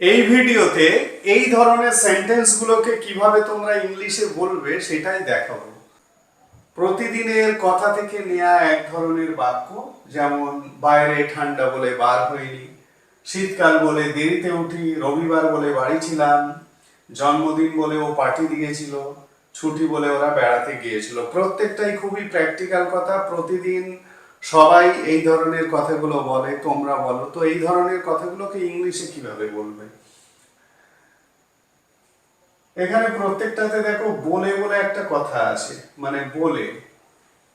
এই ভিডিওতে এই ধরনের সেন্টেন্সগুলোকে কীভাবে তোমরা ইংলিশে বলবে সেটাই দেখাবো। প্রতিদিনের কথা থেকে নেওয়া এক ধরনের বাক্য, যেমন, বাইরে ঠান্ডা বলে বার হয়নি শীতকাল বলে দেরিতে উঠি, রবিবার বলে বাড়ি ছিলাম, জন্মদিন বলে ও পার্টি দিয়েছিল, ছুটি বলে ওরা বেড়াতে গিয়েছিল। প্রত্যেকটাই খুবই প্র্যাকটিক্যাল কথা, প্রতিদিন সবাই এই ধরনের কথাগুলো বলে, তোমরা বলো। তো এই ধরনের কথাগুলোকে ইংলিশে কীভাবে বলবে? এখানে প্রত্যেকটাতে দেখো বলে বলে একটা কথা আছে। মানে বলে,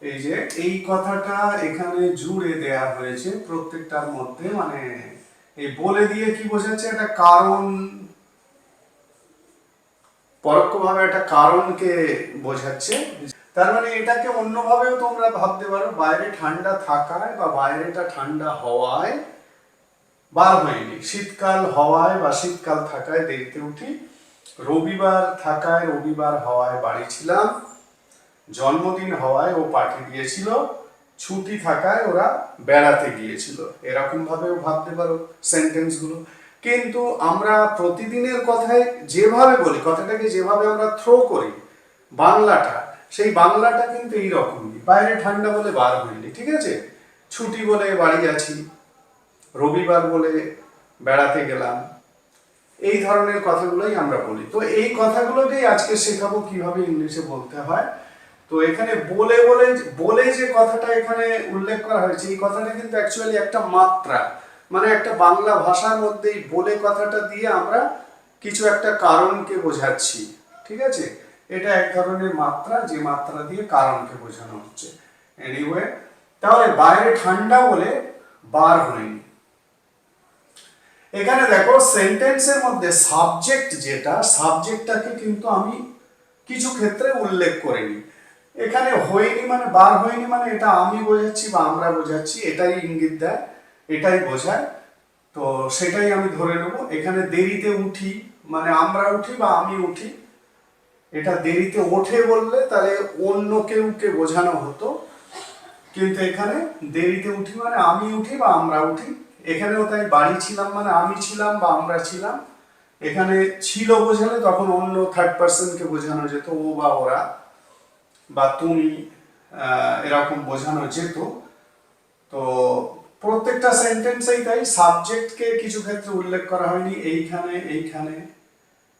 এই যে এই কথাটা এখানে জুড়ে দেয়া হয়েছে প্রত্যেকটার মধ্যে। মানে এই বলে দিয়ে কি বোঝাচ্ছে? একটা কারণ, পরোক্ষভাবে একটা কারণকে বোঝাচ্ছে। তার মানে এটাকে অন্যভাবেও তোমরা ভাবতে পারো, বাইরে ঠান্ডা থাকায় বা বাইরেটা ঠান্ডা হওয়ায় বার হয়নি। শীতকাল হওয়ায় বা শীতকাল থাকায় দেরিতে উঠি। রবিবার থাকায় রবিবার হওয়ায় বাড়ি ছিলাম। জন্মদিন হওয়ায় ও পাঠিয়ে দিয়েছিল। ছুটি থাকায় ওরা বেড়াতে গিয়েছিল। এরকম ভাবেও ভাবতে পারো সেন্টেন্সগুলো। কিন্তু আমরা প্রতিদিনের কথায় যেভাবে বলি, কথাটাকে যেভাবে আমরা থ্রো করি, বাংলাটা সেই বাংলাটা কিন্তু এইরকমই। বাইরে ঠান্ডা বলে বার হয়নি, ঠিক আছে? ছুটি বলে বাড়ি আছি, রবিবার বলে বেড়াতে গেলাম, এই ধরনের কথাগুলোই আমরা বলি। তো এই কথাগুলোকেই আজকে শেখাবো কীভাবে ইংলিশে বলতে হয়। তো এখানে বলে বলে বলে যে কথাটা এখানে উল্লেখ করা হয়েছে, এই কথাটা কিন্তু অ্যাকচুয়ালি একটা মাত্রা। মানে একটা বাংলা ভাষার মধ্যেই বলে কথাটা দিয়ে আমরা কিছু একটা কারণকে বোঝাচ্ছি, ঠিক আছে? এটা এক ধরনের মাত্রা, যে মাত্রা দিয়ে কারণকে বোঝানো হচ্ছে। এনিওয়ে তাহলে বাইরে ঠান্ডা বলে বার হয়নি। এখানে দেখো সেন্টেন্সের মধ্যে সাবজেক্ট যেটা সাবজেক্টটাকে কিন্তু আমি কিছু ক্ষেত্রে উল্লেখ করিনি। এখানে হয়নি মানে বার হয়নি মানে এটা আমি বোঝাচ্ছি বা আমরা বোঝাচ্ছি, এটাই ইঙ্গিত দেয়, এটাই বোঝায়। তো সেটাই আমি ধরে নেব। এখানে দেরিতে উঠি মানে আমরা উঠি বা আমি উঠি। এটা দেরিতে ওঠে বললে তাহলে অন্য কেউকে বোঝানো হতো। কিন্তু এখানে দেরিতে উঠি মানে আমি উঠি বা আমরা উঠি। এখানেও তাই বাড়ি ছিলাম মানে আমি ছিলাম বা আমরা ছিলাম। এখানে ছিল বোঝালে তখন অন্য থার্ড পার্সনকে বোঝানো যেত, ও বা ওরা। বা তুমি এরকম বোঝানো যেত। তো প্রত্যেকটা সেন্টেন্সেই তাই সাবজেক্টকে কিছু ক্ষেত্রে উল্লেখ করা হয়নি। এইখানে এইখানে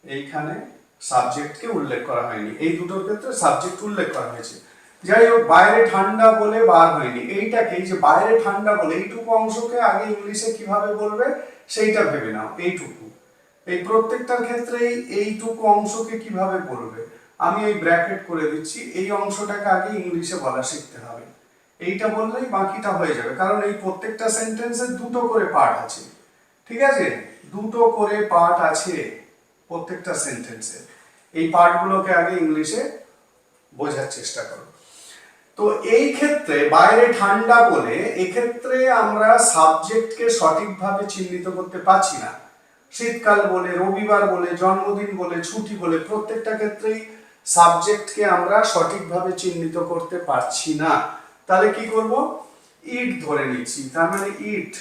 এইখানে। সাবজেক্টকে উল্লেখ করা হয়নি। এই দুটোর ক্ষেত্রে সাবজেক্ট উল্লেখ করা হয়েছে। যাই হোক বাইরে ঠান্ডা বলে বার হয়নি। এইটাকে এই যে বাইরে ঠান্ডা বলে, এইটুকু অংশকে আগে ইংলিশে কীভাবে বলবে, সেইটা ভেবে নাও, এইটুকু। এই প্রত্যেকটার ক্ষেত্রেই এইটুকু অংশকে কীভাবে বলবে, আমি এই ব্র্যাকেট করে দিচ্ছি, এই অংশটাকে আগে ইংলিশে বলা শিখতে হবে। এইটা বললেই বাকিটা হয়ে যাবে, কারণ এই প্রত্যেকটা সেন্টেন্সের দুটো করে পার্ট আছে। ঠিক আছে? দুটো করে পার্ট আছে। প্রত্যেকটা সেন্টেন্সে এই পার্টগুলোকে আগে ইংলিশে বোঝার চেষ্টা করো। তো এই ক্ষেত্রে বাইরে ঠান্ডা বলে এক্ষেত্রে আমরা সাবজেক্টকে সঠিকভাবে চিহ্নিত করতে পারছি না। শীতকাল বলে, রবিবার বলে, জন্মদিন বলে, ছুটি বলে, প্রত্যেকটা ক্ষেত্রেই সাবজেক্টকে আমরা সঠিকভাবে চিহ্নিত করতে পারছি না। তাহলে কি করব? ইট ধরে নিচ্ছি। তার মানে ইট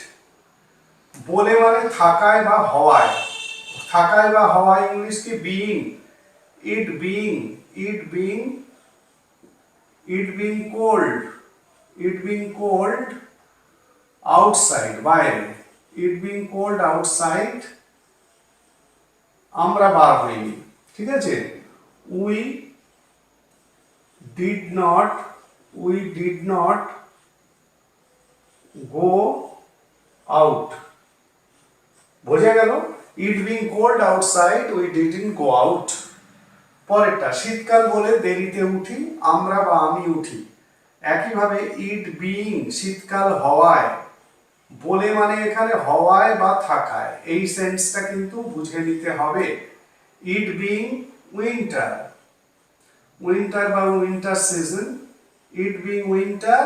বলে মানে থাকায় বা হওয়ায়। থাকায় বা হওয়া ইংলিশ কি being it being it being it being cold it being cold outside বাইরে ইট বিং কোল্ড আউটসাইড আমরা বার হইনি। ঠিক আছে? We did not we did not go out বোঝা গেল? It being cold outside we didn't go out পরেরটা, শীতকাল বলে দেরিতে উঠি, আমরা বা আমি উঠি। একইভাবে ইট বিং শীতকাল হওয়ায়, বলে মানে এখানে হওয়ায় বা থাকায়, এই সেন্সটা কিন্তু বুঝে নিতে হবে। ইট বিং উইন্টার উইন্টার বা winter season it being winter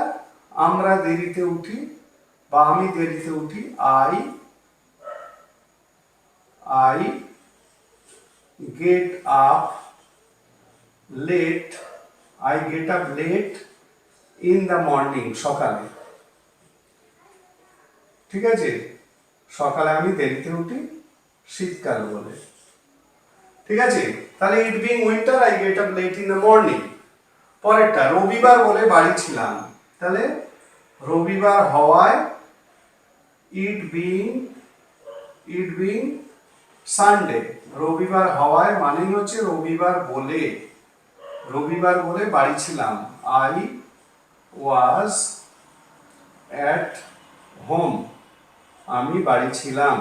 আমরা দেরিতে উঠি বা আমি দেরিতে উঠি I I get up late I get up late in the morning সকালে। ঠিক আছে? সকালে আমি দেরিতে উঠি, শীতকাল বলে। ঠিক আছে? তাহলে it being winter I get up late in the morning পরেরটা, রবিবার বলে বাড়ি ছিলাম। তাহলে রবিবার হওয়ায় it being it being Sunday রবিবার হওয়ায় মানেই হচ্ছে রবিবার বলে। রবিবার বলে বাড়ি ছিলাম। আই ওয়াজ অ্যাট হোম আমি বাড়ি ছিলাম।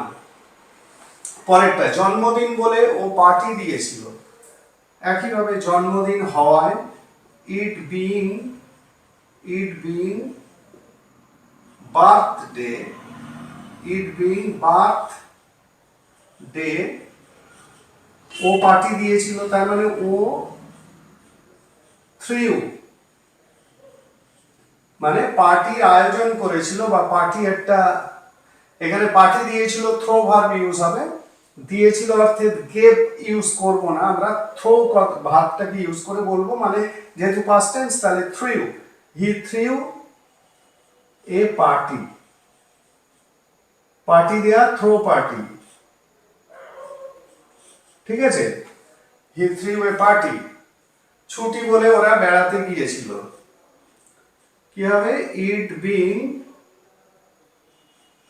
পরেরটা, জন্মদিন বলে ও পার্টি দিয়েছিল। একইভাবে জন্মদিন হওয়ায় it being it being birthday it being birthday O party দিয়েছিল, তার মানে ও থ্রিউ। মানে পার্টি আয়োজন করেছিল বা পার্টি একটা, এখানে পার্টি দিয়েছিল থ্রো ভার্ব ইউজ হবে। দিয়েছিল অর্থে গেভ ইউজ করব না, আমরা থ্রো ভার্বটাকে ইউজ করে বলব মানে যেহেতু পাস্ট তাহলে threw he threw a party party দেয়া থ্রো পার্টি ঠিক আছে? হি থ্রিউ এ পার্টি ছুটি বলে ওরা বেড়াতে গিয়েছিল। কি হবে? It being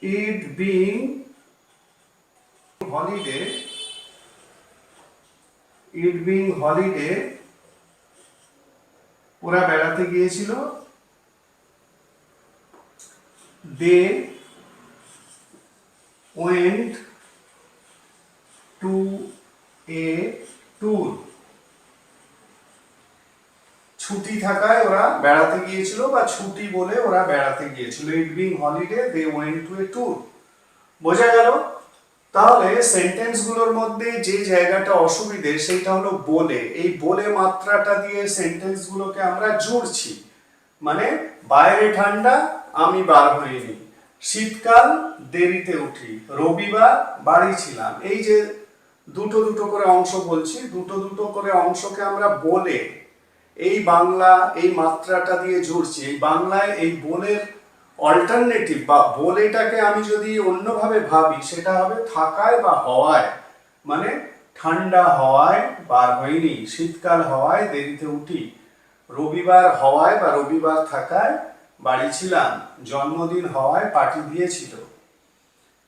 it being holiday it being holiday ওরা বেড়াতে গিয়েছিল। They went to a tour ছুটি থাকায় ওরা বেড়াতে গিয়েছিল বা ছুটি বলে ওরা বেড়াতে গিয়েছিল। It being holiday they went to a tour বোঝা গেল? তাহলে সেন্টেন্সগুলোর মধ্যে যে জায়গাটা অসুবিধে সেটা হলো বলে। এই বলে মাত্রাটা দিয়ে সেন্টেন্স গুলোকে আমরা জুড়ছি। মানে বাইরে ঠান্ডা, আমি বার হইনি শীতকাল, দেরিতে উঠি। রবিবার বাড়ি ছিলাম। এই যে দুটো দুটো করে অংশ বলছি, দুটো দুটো করে অংশকে আমরা বলে এই বাংলা, এই মাত্রাটা দিয়ে জুড়ছি এই বাংলায় এই বলের অল্টারনেটিভ বা বলেটাকে আমি যদি অন্যভাবে ভাবি, সেটা হবে থাকায় বা হওয়ায়। মানে ঠান্ডা হওয়ায় বার হয়নি, শীতকাল হওয়ায় দেরিতে উঠি। রবিবার হওয়ায় বা রবিবার থাকায় বাড়ি ছিলাম, জন্মদিন হওয়ায় পার্টি দিয়েছিল।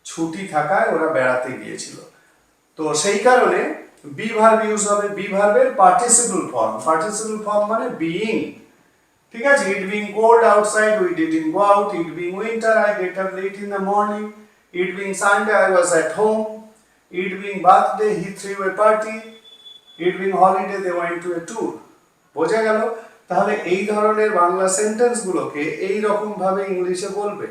ছুটি থাকায় ওরা বেড়াতে গিয়েছিল। তো সেই কারণে বি ভার্ব ইউজ হবে বি ভার্বের পার্টিসিপল ফর্ম পার্টিসিপল ফর্ম মানে বিইং ঠিক আছে? It being cold outside we didn't go out it being winter I get up late in the morning it being Sunday I was at home it being birthday he threw a party it being holiday they went to a tour বোঝা গেল? তাহলে এই ধরনের Bangla sentence গুলোকে এই রকম ভাবে ইংলিশে বলবে।